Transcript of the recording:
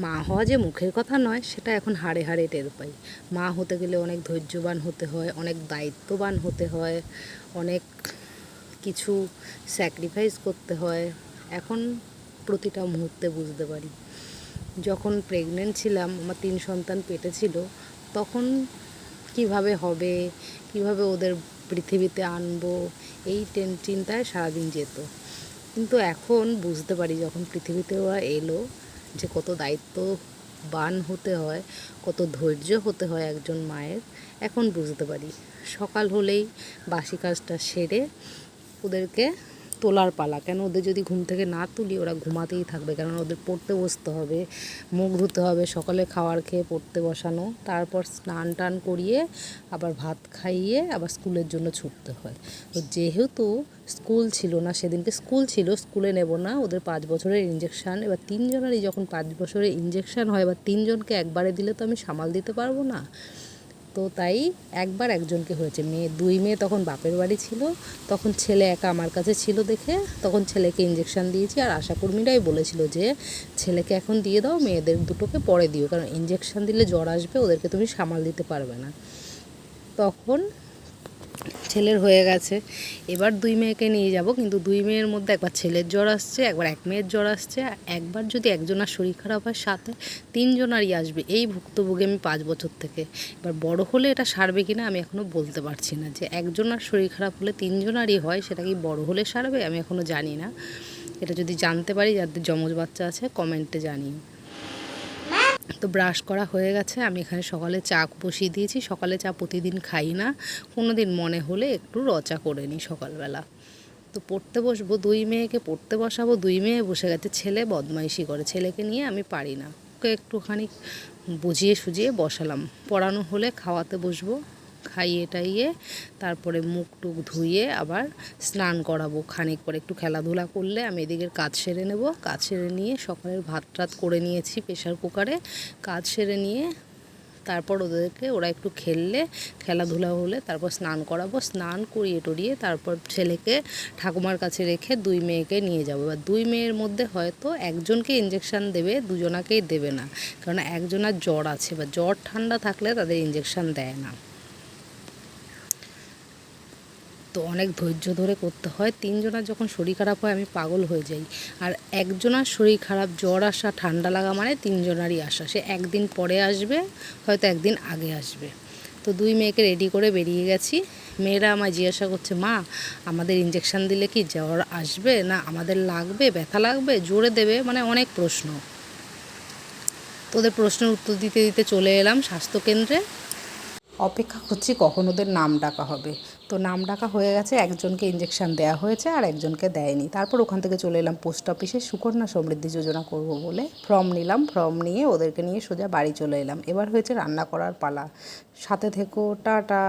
মা হওয়া যে মুখের কথা নয়, সেটা এখন হাড়ে হাড়ে টের পাই। মা হতে গেলে অনেক ধৈর্যবান হতে হয়, অনেক দায়িত্ববান হতে হয়, অনেক কিছু স্যাক্রিফাইস করতে হয়। এখন প্রতিটা মুহূর্তে বুঝতে পারি। যখন প্রেগনেন্ট ছিলাম, আমার তিন সন্তান পেটে ছিল, তখন কীভাবে হবে, কীভাবে ওদের পৃথিবীতে আনব, এই টেন, চিন্তায় সারাদিন যেত। কিন্তু এখন বুঝতে পারি, যখন পৃথিবীতে ওরা এলো যে কত দায়িত্ববান হতে হয়, কত ধৈর্য হতে হয় একজন মায়ের, এখন বুঝতে পারি। সকাল হলেই বাসি কাজটা সেরে ওদেরকে তোলার পালা। কেন ওদের যদি ঘুম থেকে না তুলি, ওরা ঘুমাতেই থাকবে। কারণ ওদের পড়তে বসতে হবে, মুখ ধুতে হবে, সকালে খাওয়ার খেয়ে পড়তে বসানো, তারপর স্নান টান করিয়ে আবার ভাত খাইয়ে আবার স্কুলের জন্য ছুটতে হয়। তো যেহেতু স্কুল ছিল না, সেদিনকে স্কুল ছিল, স্কুলে নেব না, ওদের পাঁচ বছরের ইঞ্জেকশান এবার তিনজনেরই যখন পাঁচ বছরের ইঞ্জেকশান হয়, এবার তিনজনকে একবারে দিলে তো আমি সামাল দিতে পারব না। তো তাই একবার একজনকে হয়েছে। মেয়ে, দুই মেয়ে তখন বাপের বাড়ি ছিল। তখন ছেলে একা আমার কাছে ছিল দেখে তখন ছেলেকে ইঞ্জেকশন দিয়েছি আর আশাকর্মীরাই বলেছিল যে, ছেলেকে এখন দিয়ে দাও, মেয়েদের দুটোকে পরে দিও। কারণ ইঞ্জেকশন দিলে জ্বর আসবে, ওদেরকে তুমি সামাল দিতে পারবে না। তখন ছেলের হয়ে গেছে। এবার দুই মেয়েকে নিয়ে যাব, কিন্তু দুই মেয়ের মধ্যে একবার ছেলের জ্বর আসছে, একবার এক মেয়ের জ্বর আসছে একবার যদি একজনের শরীর খারাপ হয়, সাথে তিনজনারই আসবে। এই ভুক্তভোগী আমি পাঁচ বছর থেকে। এবার বড় হলে এটা সারবে কিনা আমি এখনও বলতে পারছি না। যে একজনের শরীর খারাপ হলে তিনজনারই হয়, সেটা কি বড় হলে সারবে? আমি এখনও জানি না। এটা যদি জানতে পারি, যাদের যমজ বাচ্চা আছে কমেন্টে জানিয়ে তো ব্রাশ করা হয়ে গেছে। আমি এখানে সকালে চা বসিয়ে দিয়েছি। সকালে চা প্রতিদিন খাই না। কোনো দিন মনে হলে একটু রচা করে নিই সকালবেলা। তো পড়তে বসবো, দুই মেয়েকে পড়তে বসাবো, দুই মেয়ে বসে গেছে। ছেলে বদমাইশি করে, ছেলেকে নিয়ে আমি পারি না। ওকে একটুখানি বুঝিয়ে সুজিয়ে বসালাম। পড়ানো হলে খাওয়াতে বসবো। খাইয়ে টাইয়ে তারপরে মুখ টুক ধুয়ে আবার স্নান করাবো। খানিক পরে একটু খেলাধুলা করলে আমি এদিকের কাজ সেরে নেব। কাজ সেরে নিয়ে সকালের ভাত টাত করে নিয়েছি প্রেশার কুকারে। কাজ সেরে নিয়ে তারপর ওদেরকে ওরা একটু খেললে, খেলাধুলা হলে তারপর স্নান করাবো। স্নান করিয়ে টরিয়ে তারপর ছেলেকে ঠাকুমার কাছে রেখে দুই মেয়েকে নিয়ে যাব। এবার দুই মেয়ের মধ্যে হয়তো একজনকে ইঞ্জেকশান দেবে, দুজনাকেই দেবে না। কারণ একজনার জ্বর আছে। বা জ্বর ঠান্ডা থাকলে তাদের ইঞ্জেকশান দেয় না। তো অনেক ধৈর্য ধরে করতে হয়। তিনজনার যখন শরীর খারাপ হয়, আমি পাগল হয়ে যাই। আর একজনার শরীর খারাপ, জ্বর, আসা, ঠান্ডা লাগা মানে তিনজনারই আসা। সে একদিন পরে আসবে, হয়তো একদিন আগে আসবে। তো দুই মেয়েকে রেডি করে বেরিয়ে গেছি। মেয়েরা আমায় জিজ্ঞাসা করছে, মা, আমাদের ইঞ্জেকশান দিলে কি জ্বর আসবে? না, আমাদের লাগবে, ব্যথা লাগবে? জোরে দেবে? মানে অনেক প্রশ্ন। তোদের প্রশ্নের উত্তর দিতে দিতে চলে এলাম স্বাস্থ্যকেন্দ্রে অপেক্ষা করছি কখন ওদের নাম ডাকা হবে। তো নাম ডাকা হয়ে গেছে, একজনকে ইঞ্জেকশন দেওয়া হয়েছে আর একজনকে দেয়নি। তারপর ওখান থেকে চলে এলাম পোস্ট অফিসে সুকন্যা সমৃদ্ধি যোজনা করব বলে ফর্ম নিলাম। ফর্ম নিয়ে ওদেরকে নিয়ে সোজা বাড়ি চলে এলাম। এবার হয়েছে রান্না করার পালা। সাথে থেকো, টাটা।